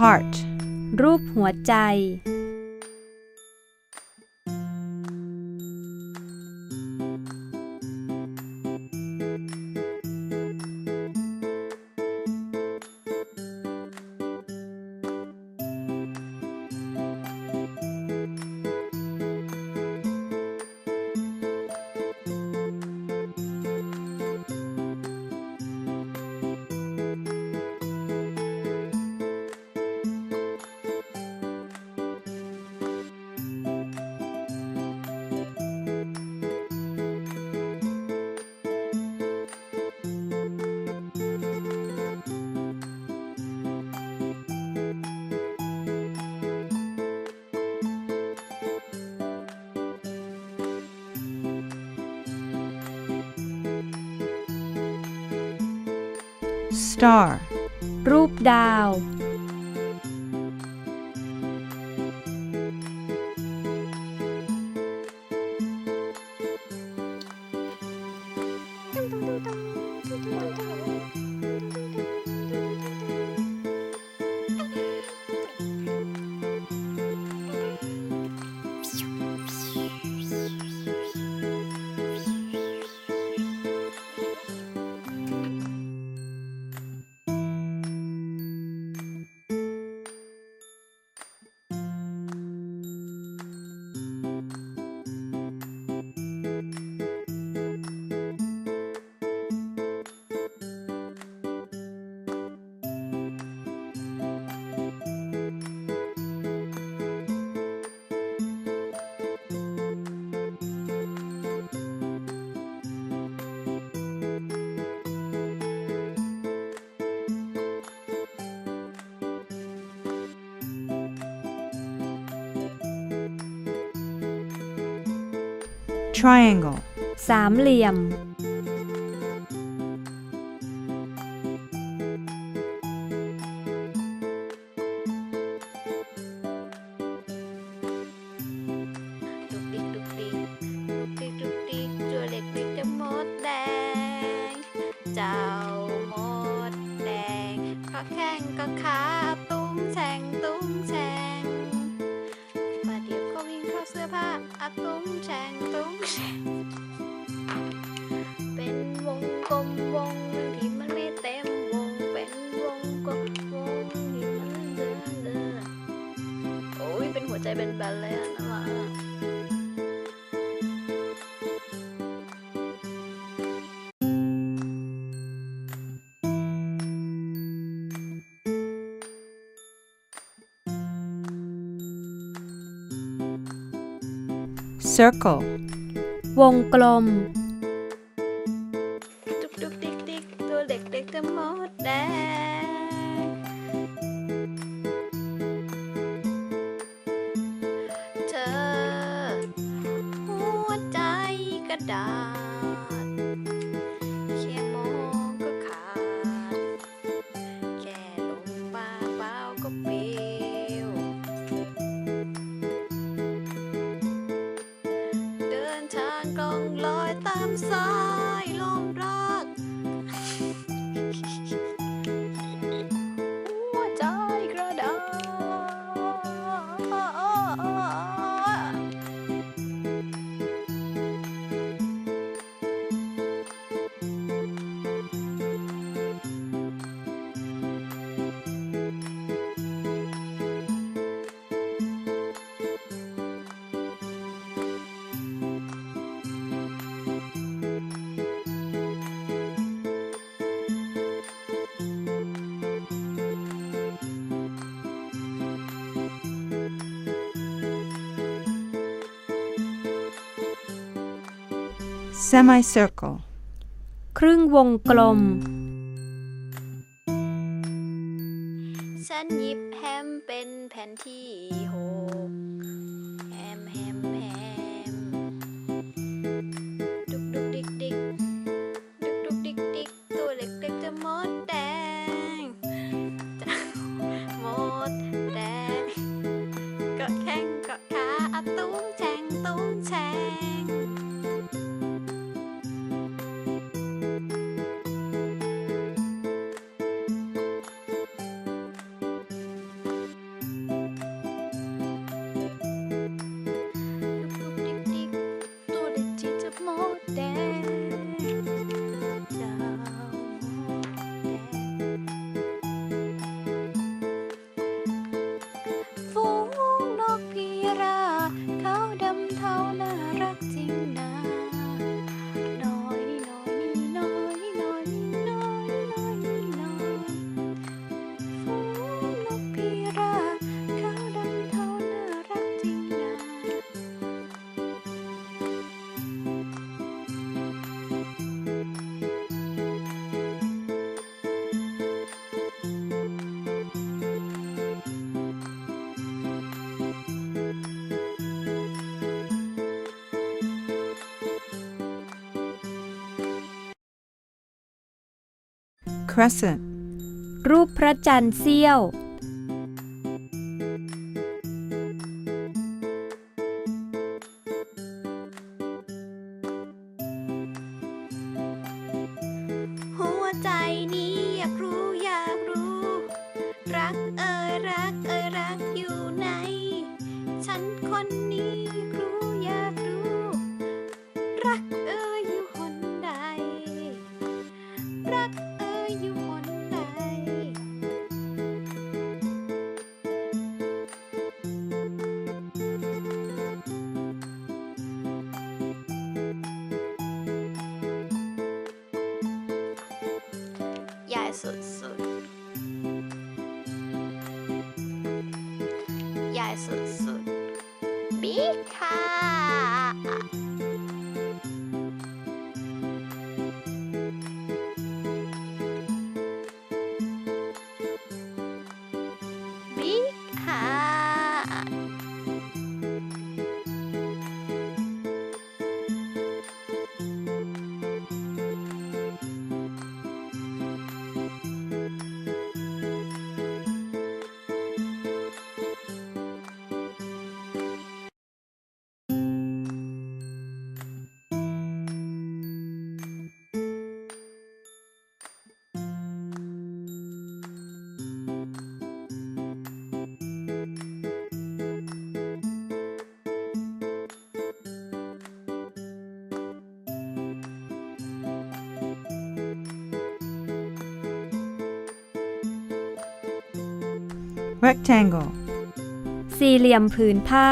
heart, รูปหัวใจ star, รูปดาว triangle, สามเหลี่ยม ดุกดิกดุกดิกดุกดิกดุกดิกตัวเล็กเล็กจะมดแดง เจ้ามดแดงก็แข้งก็ขา circle, วงกลม ดุกดุกดิกดิกตัวเด็กเด็กจะมดแดงเธอหัวใจกระดาษ semicircle, ครึ่งวงกลม ฉันหยิบแฮมเป็นแผ่นที่หกแฮมแฮมแฮมดุกดุกดิกดิกดุกดุกดิกดิกตัวเล็กเล็กจะมดแดงจะมดแดงเกาะแข้งเกาะขาอะตุ้งแฉงตุ้งแฉง crescent, รูปพระจันทร์เสี้ยว 是是，也是是，米卡。Rectangle, สี่เหลี่ยมผืนผ้า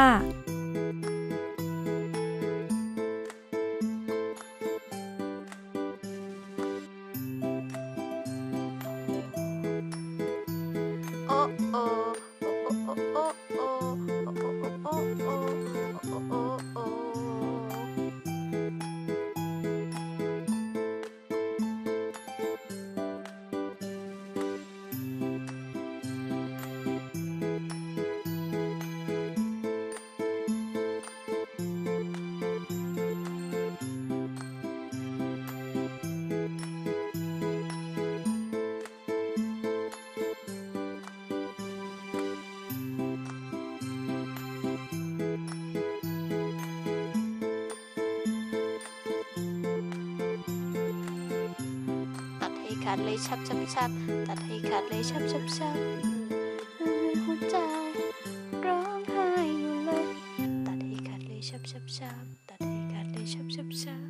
ขาดเลยชับชับชับตัดให้ขาดเลยชับชับชับหัวใจร้องไห้อยู่เลย ตัดให้ขาดเลยชับชับชับตัดให้ขาดเลยชับชับชับ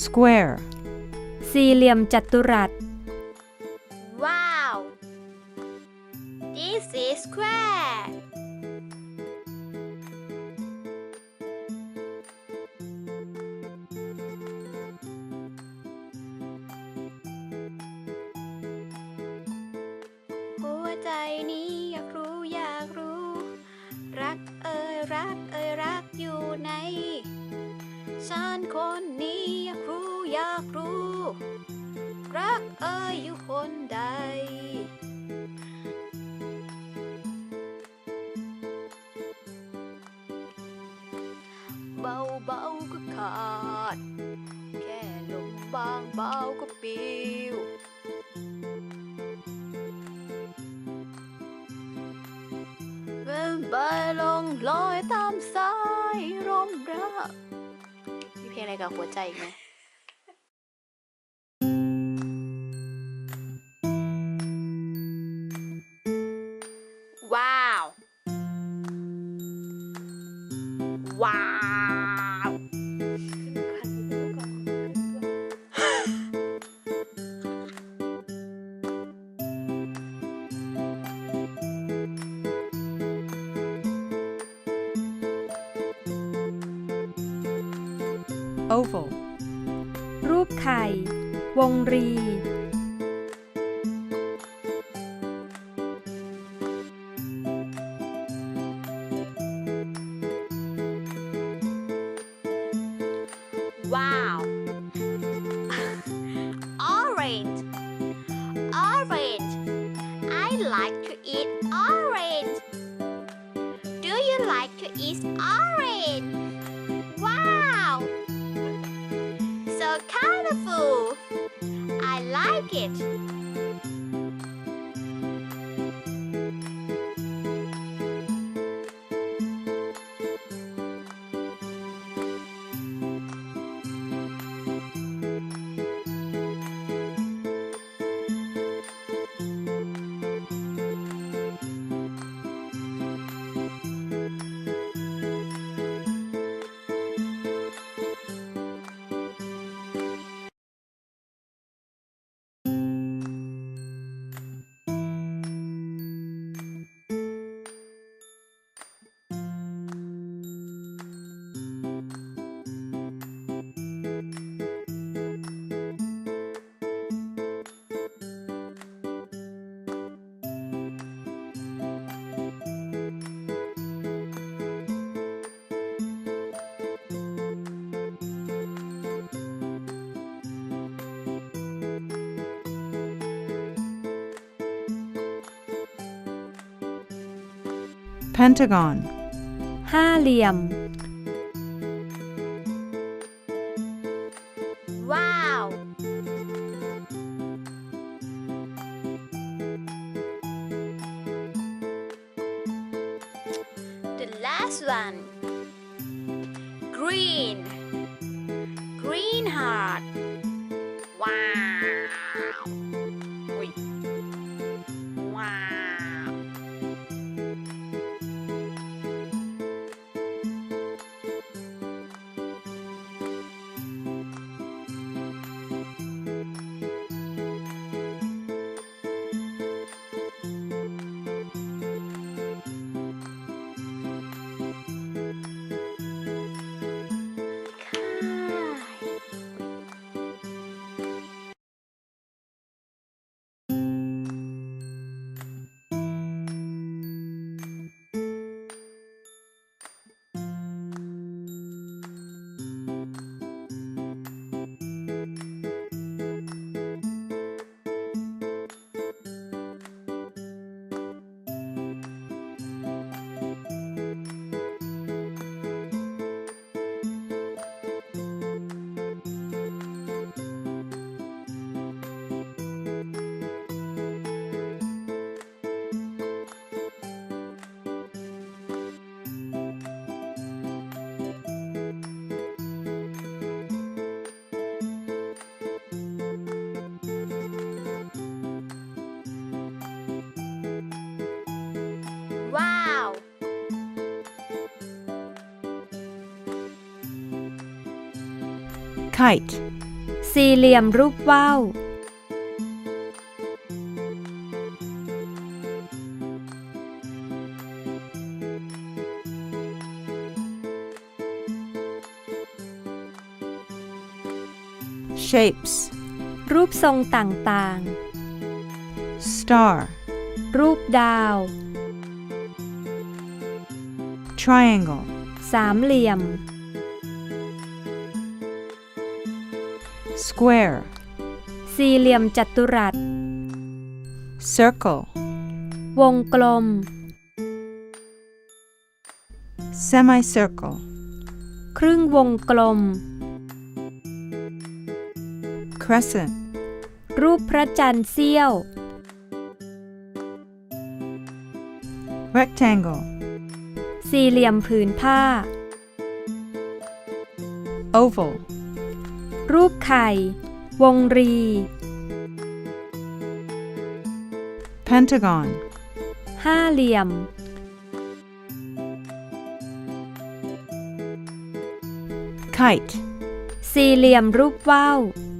square, สี่เหลี่ยมจัตุรัส ฉันคนนี้อยากรู้อยากรู้ รักเอ่ยอยู่คนใด เบาเบาก็ขาด แค่ลมบางเบาก็ปิวเงินใบลงลอยตามสาย อะไรกับหัวใจอีกไหม oval, รูปไข่ วงรี colorful. I like it. Pentagon. ห้าเหลี่ยม Wow. The last one. Green. Green Kite. สี่เหลี่ยมรูปว่าว Shapes. รูปทรงต่าง Star. ๆรูปดาว Triangle. สามเหลี่ยม Square. สี่เหลี่ยมจัตุรัส Circle. วงกลม Semicircle. ครึ่งวงกลม Crescent. รูปพระจันทร์เสี้ยว Rectangle. สี่เหลี่ยมผืนผ้า Oval. รูปไข่ วงรี Pentagon. ห้าเหลี่ยม Kite. สี่เหลี่ยมรูปว่าว Wow.